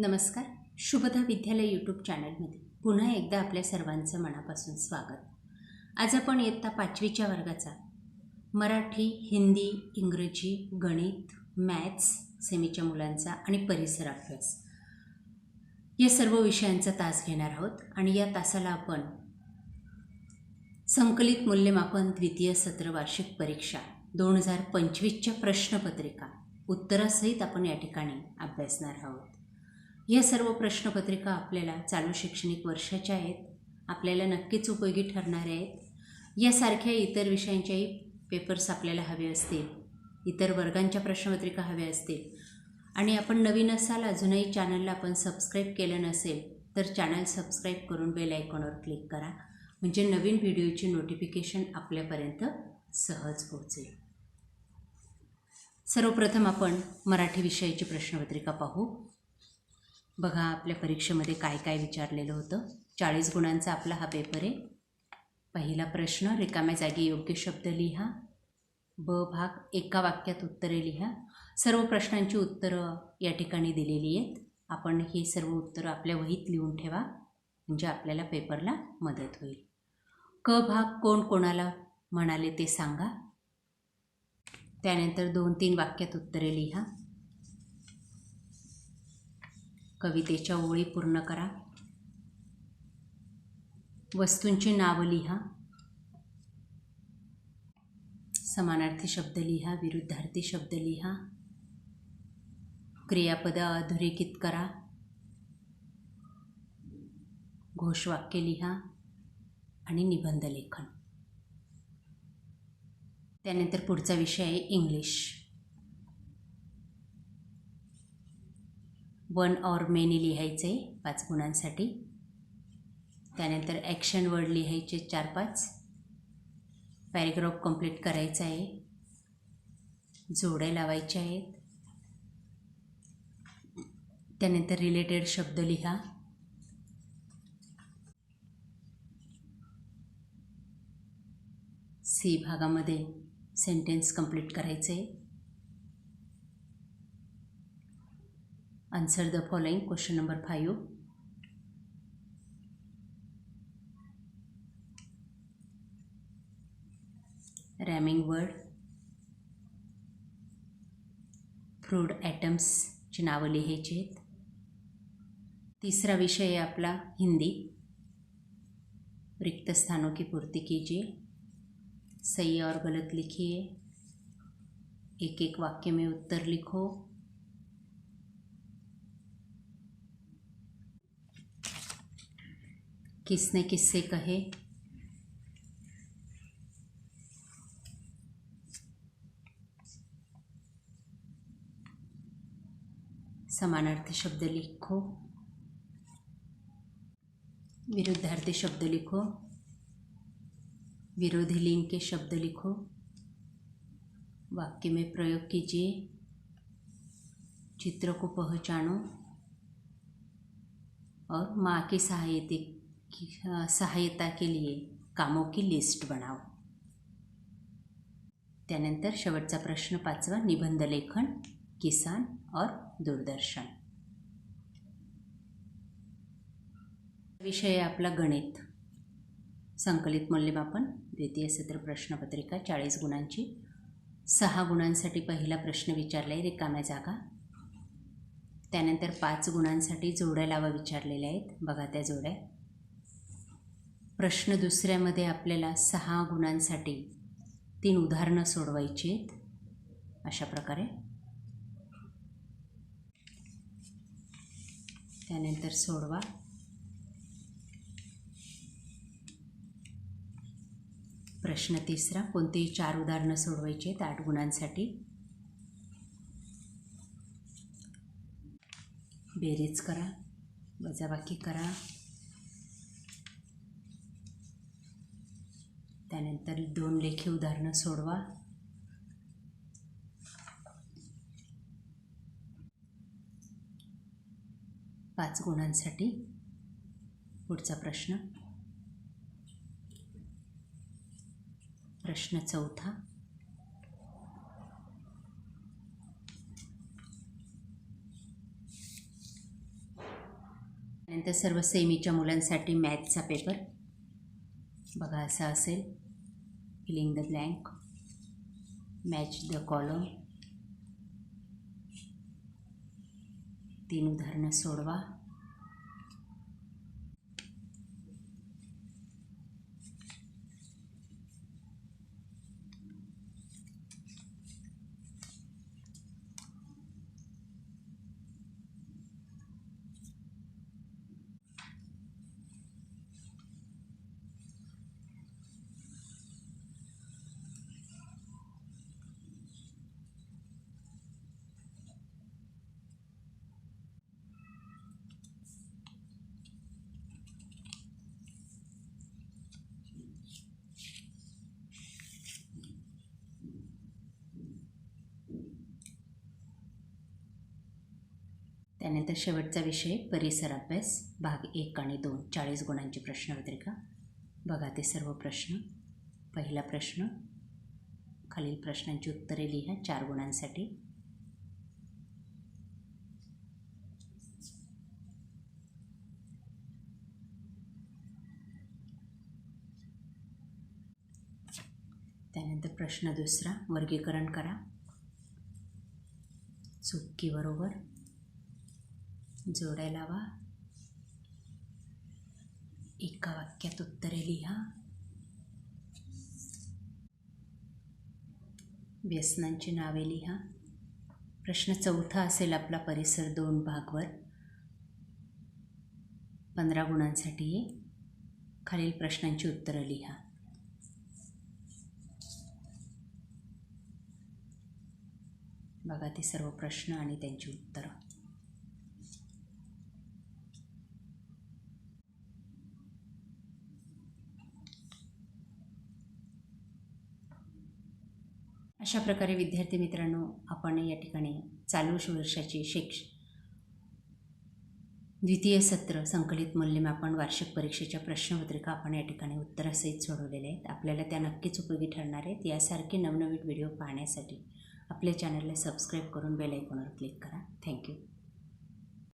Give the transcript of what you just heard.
नमस्कार. शुभदा विद्यालय यूट्यूब चॅनलमध्ये पुन्हा एकदा आपल्या सर्वांचं मनापासून स्वागत. आज आपण इयत्ता पाचवीच्या वर्गाचा मराठी हिंदी इंग्रजी गणित मॅथ्स सेमीच्या मुलांचा आणि परिसर अभ्यास या सर्व विषयांचा तास घेणार आहोत आणि या तासाला आपण संकलित मूल्यमापन द्वितीय सत्र वार्षिक परीक्षा दोन हजार पंचवीसच्या प्रश्नपत्रिका उत्तरासहित आपण या ठिकाणी अभ्यासणार आहोत. या सर्व प्रश्नपत्रिका आपल्याला चालू शैक्षणिक वर्षाच्या आहेत. आपल्याला नक्कीच उपयोगी ठरणाऱ्या आहेत. यासारख्या इतर विषयांच्याही पेपर्स आपल्याला हवे असतील. इतर वर्गांच्या प्रश्नपत्रिका हव्या असतील. आणि आपण नवीन असाल अजूनही चॅनलला आपण सबस्क्राईब केलं नसेल तर चॅनल सबस्क्राईब करून बेल आयकॉनवर क्लिक करा. म्हणजे नवीन व्हिडिओची नोटिफिकेशन आपल्यापर्यंत सहज पोहोचेल. सर्वप्रथम आपण मराठी विषयाची प्रश्नपत्रिका पाहू. बघा आपल्या परीक्षेमध्ये काय काय विचारलेलं होतं? चाळीस गुणांचा आपला हा पेपर आहे. पहिला प्रश्न रिकाम्या जागी योग्य शब्द लिहा. ब भाग एका वाक्यात उत्तरे लिहा. सर्व प्रश्नांची उत्तरं या ठिकाणी दिलेली आहेत. आपण ही सर्व उत्तरं आपल्या वहीत लिहून ठेवा म्हणजे आपल्याला पेपरला मदत होईल. क भाग कोण कोणाला म्हणाले ते सांगा. त्यानंतर दोन तीन वाक्यात उत्तरे लिहा. कवितेच्या ओळी पूर्ण करा. वस्तूंची नावं लिहा. समानार्थी शब्द लिहा विरुद्धार्थी शब्द लिहा. क्रियापद अधोरेखित करा. घोषवाक्य लिहा आणि निबंध लेखन. त्यानंतर पुढचा विषय आहे इंग्लिश. वन ऑर मेनी लिहायचं आहे पाच गुणांसाठी. त्यानंतर ॲक्शन वर्ड लिहायचे चार पाच. पॅरेग्राफ कंप्लीट करायचा आहे. जोड्या लावायच्या आहेत. त्यानंतर रिलेटेड शब्द लिहा. सी भागामध्ये सेंटेन्स कंप्लीट करायचे. आहे answer the following question number five remaining word Freud ॲटम्सची नावं लिहायची आहेत तिसरा विषय आहे आपला हिंदी रिक्त स्थानों की पूर्ति कीजिए सही और गलत लिखिए एक एक वाक्य में उत्तर लिखो किसने किससे कहे? समानार्थी शब्द लिखो। विरुद्धार्थी शब्द लिखो। विरोधी लिंग के शब्द लिखो। वाक्य में प्रयोग कीजिए। चित्र को पहचानो। और माँ की सहायता की सहायता के लिए कामों की लिस्ट बनाओ त्यानंतर शेवटचा प्रश्न पाचवा निबंध लेखन किसान और दूरदर्शन. विषय आपला गणित. संकलित मूल्यमापन द्वितीय सत्र प्रश्नपत्रिका चाळीस गुणांची. सहा गुणांसाठी पहिला प्रश्न विचारला आहे रिकाम्या जागा. त्यानंतर पाच गुणांसाठी जोड्या लावा विचारलेल्या आहेत. बघा त्या जोड्या. प्रश्न दुसऱ्यामध्ये आपल्याला सहा गुणांसाठी तीन उदाहरणं सोडवायची आहेत. अशा प्रकारे. त्यानंतर सोडवा. प्रश्न तिसरा कोणतेही चार उदाहरणं सोडवायची आहेत आठ गुणांसाठी? बेरीज करा वजाबाकी करा. त्यानंतर दोन लेखी उदाहरणं सोडवा. पाच गुणांसाठी पुढचा प्रश्न. प्रश्न चौथा. त्यानंतर सर्व सेमीच्या मुलांसाठी मॅथचा पेपर बघा असा असेल. filling the blank match the column तीन उदाहरणं सोडवा त्यानंतर शेवटचा विषय परिसर अभ्यास भाग एक आणि दोन चाळीस गुणांची प्रश्नपत्रिका. बघा ते सर्व प्रश्न. पहिला प्रश्न खालील प्रश्नांची उत्तरे लिहा चार गुणांसाठी. त्यानंतर प्रश्न दुसरा वर्गीकरण करा. चुकी बरोबर. जोड्या लावा एका वाक्यात उत्तरे लिहा. व्यसनांची नावे लिहा. प्रश्न चौथा असेल आपला परिसर दोन भागवर. पंधरा गुणांसाठी खालील प्रश्नांची उत्तरं लिहा. बघा ते सर्व प्रश्न आणि त्यांची उत्तरं. अशा प्रकारे विद्यार्थी मित्रांनो आपण या ठिकाणी चालू वर्षाची शिक्ष द्वितीय सत्र संकलित मूल्यमापन वार्षिक परीक्षेच्या प्रश्नपत्रिका आपण या ठिकाणी उत्तरासहित सोडवलेल्या आहेत. आपल्याला त्या नक्कीच उपयोगी ठरणार आहेत. यासारखे नवनवीन व्हिडिओ पाहण्यासाठी आपल्या चॅनलला सबस्क्राईब करून बेल आयकॉनवर क्लिक करा. थँक्यू.